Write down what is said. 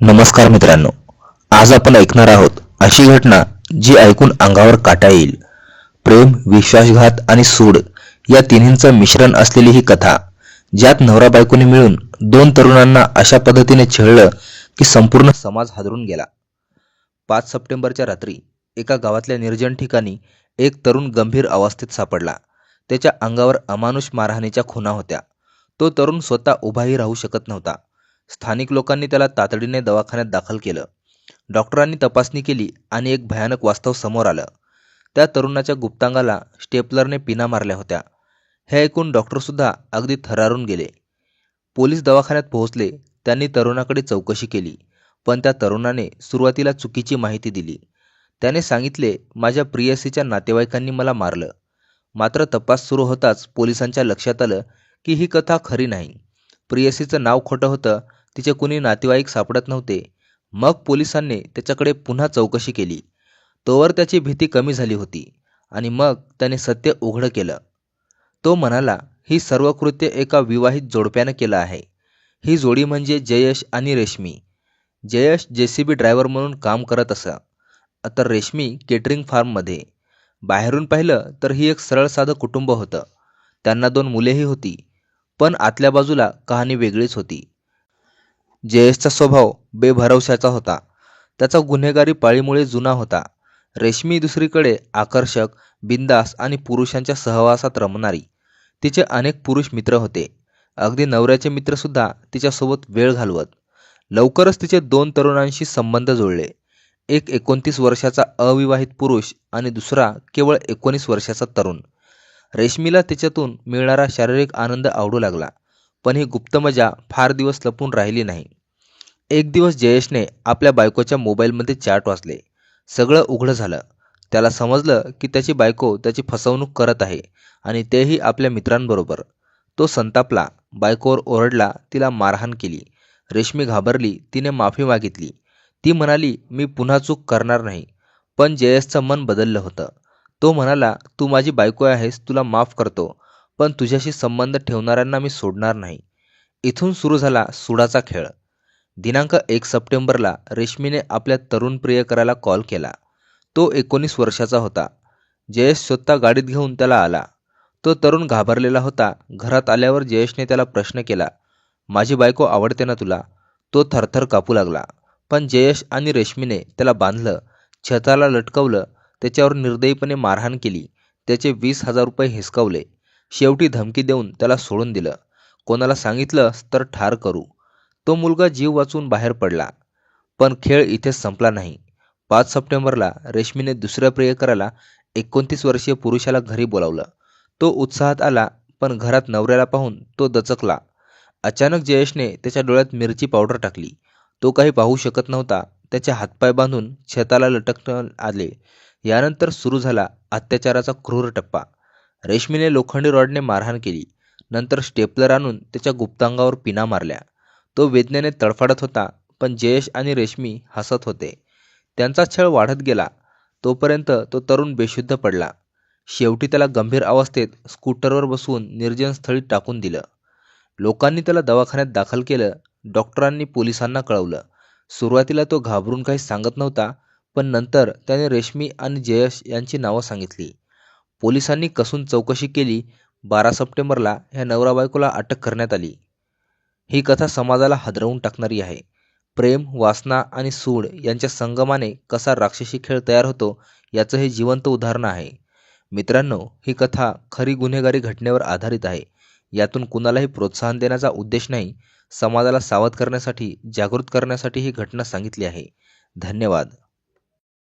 नमस्कार मित्रांनो. आज आपण ऐकणार आहोत अशी घटना जी ऐकून अंगावर काटा येईल. प्रेम विश्वासघात आणि सूड या तिन्हींचं मिश्रण असलेली ही कथा ज्यात नवरा बायकोने मिळून दोन तरुणांना अशा पद्धतीने छळलं की संपूर्ण समाज हादरून गेला. पाच सप्टेंबरच्या रात्री एका गावातल्या निर्जन ठिकाणी एक तरुण गंभीर अवस्थेत सापडला. त्याच्या अंगावर अमानुष मारहाणीच्या खुणा होत्या. तो तरुण स्वतः उभाही राहू शकत नव्हता. स्थानिक लोकांनी त्याला तातडीने दवाखान्यात दाखल केलं. डॉक्टरांनी तपासणी केली आणि एक भयानक वास्तव समोर आलं. त्या तरुणाच्या गुप्तांगाला स्टेपलरने पिना मारल्या होत्या. हे ऐकून डॉक्टरसुद्धा अगदी थरारून गेले. पोलीस दवाखान्यात पोहोचले. त्यांनी तरुणाकडे चौकशी केली पण त्या तरुणाने सुरुवातीला चुकीची माहिती दिली. त्याने सांगितले माझ्या प्रियसीच्या नातेवाईकांनी मला मारलं. मात्र तपास सुरू होताच पोलिसांच्या लक्षात आलं की ही कथा खरी नाही. प्रियसीचं नाव खोटं होतं तिचे कुणी नातेवाईक सापडत नव्हते. मग पोलिसांनी त्याच्याकडे पुन्हा चौकशी केली. तोवर त्याची भीती कमी झाली होती आणि मग त्याने सत्य उघडं केलं. तो म्हणाला ही सर्व कृत्य एका विवाहित जोडप्यानं केलं आहे. ही जोडी म्हणजे जयश आणि रेशमी. जयश जे सी बी ड्रायव्हर म्हणून काम करत असा. तर रेशमी केटरिंग फार्ममध्ये. बाहेरून पाहिलं तर ही एक सरळ साधं कुटुंब होतं. त्यांना दोन मुलेही होती. पण आतल्या बाजूला कहाणी वेगळीच होती. जयेशचा स्वभाव बेभरवशाचा होता. त्याचा गुन्हेगारी पाळीमुळे जुना होता. रेशमी दुसरीकडे आकर्षक बिंदास आणि पुरुषांच्या सहवासात रमणारी. तिचे अनेक पुरुष मित्र होते. अगदी नवऱ्याचे मित्रसुद्धा तिच्यासोबत वेळ घालवत. लवकरच तिचे दोन तरुणांशी संबंध जुळले. एक एकोणतीस वर्षाचा अविवाहित पुरुष आणि दुसरा केवळ एकोणीस वर्षाचा तरुण. रेशमीला तिच्यातून मिळणारा शारीरिक आनंद आवडू लागला. पण ही गुप्त मजा फार दिवस लपून राहिली नाही. एक दिवस जयेशने आपल्या बायकोच्या मोबाईलमध्ये चॅट वाचले सगळं उघडं झालं. त्याला समजलं की त्याची बायको त्याची फसवणूक करत आहे आणि तेही आपल्या मित्रांबरोबर. तो संतापला बायकोवर ओरडला तिला मारहाण केली. रेशमी घाबरली तिने माफी मागितली. ती म्हणाली मी पुन्हा चूक करणार नाही. पण जयेशचं मन बदललं होतं. तो म्हणाला तू माझी बायको आहेस तुला माफ करतो पण तुझ्याशी संबंध ठेवणाऱ्यांना मी सोडणार नाही. इथून सुरू झाला सुडाचा खेळ. दिनांक एक सप्टेंबरला रेशमीने आपल्या तरुण प्रियकराला कॉल केला. तो एकोणीस वर्षाचा होता. जयेश स्वतः गाडीत घेऊन त्याला आला. तो तरुण घाबरलेला होता. घरात आल्यावर जयेशने त्याला प्रश्न केला माझी बायको आवडते ना तुला? तो थरथर कापू लागला. पण जयेश आणि रेशमीने त्याला बांधलं छताला लटकवलं त्याच्यावर निर्दयीपणे मारहाण केली. त्याचे वीस हजार रुपये हिसकवले. शेवटी धमकी देऊन त्याला सोडून दिलं. कोणाला सांगितलंस तर ठार करू. तो मुलगा जीव वाचून बाहेर पडला. पण खेळ इथेच संपला नाही. पाच सप्टेंबरला रेशमीने दुसऱ्या प्रियकराला एकोणतीस वर्षीय पुरुषाला घरी बोलावलं. तो उत्साहात आला पण घरात नवऱ्याला पाहून तो दचकला. अचानक जयेशने त्याच्या डोळ्यात मिरची पावडर टाकली. तो काही पाहू शकत नव्हता. त्याचे हातपाय बांधून छताला लटकण आले. यानंतर सुरू झाला अत्याचाराचा क्रूर टप्पा. रेशमीने लोखंडी रॉडने मारहाण केली. नंतर स्टेपलर आणून त्याच्या गुप्तांगावर पिना मारल्या. तो वेदनेने तडफडत होता पण जयेश आणि रेशमी हसत होते. त्यांचा छळ वाढत गेला. तोपर्यंत तो तरुण बेशुद्ध पडला. शेवटी त्याला गंभीर अवस्थेत स्कूटरवर बसवून निर्जन स्थळी टाकून दिलं. लोकांनी त्याला दवाखान्यात दाखल केलं. डॉक्टरांनी पोलिसांना कळवलं. सुरुवातीला तो घाबरून काही सांगत नव्हता पण नंतर त्याने रेशमी आणि जयश यांची नावं सांगितली. पोलिसांनी कसून चौकशी केली. बारा सप्टेंबरला ह्या नवरा बायकोला अटक करण्यात आली. ही कथा समाजाला हादरवून टाकणारी आहे. प्रेम वासना आणि सूड यांच्या संगमाने कसा राक्षसी खेळ तयार होतो याचं हे जिवंत उदाहरण आहे. मित्रांनो ही कथा खरी गुन्हेगारी घटनेवर आधारित आहे. यातून कुणालाही प्रोत्साहन देण्याचा उद्देश नाही. समाजाला सावध करण्यासाठी जागृत करण्यासाठी ही घटना सांगितली आहे. धन्यवाद.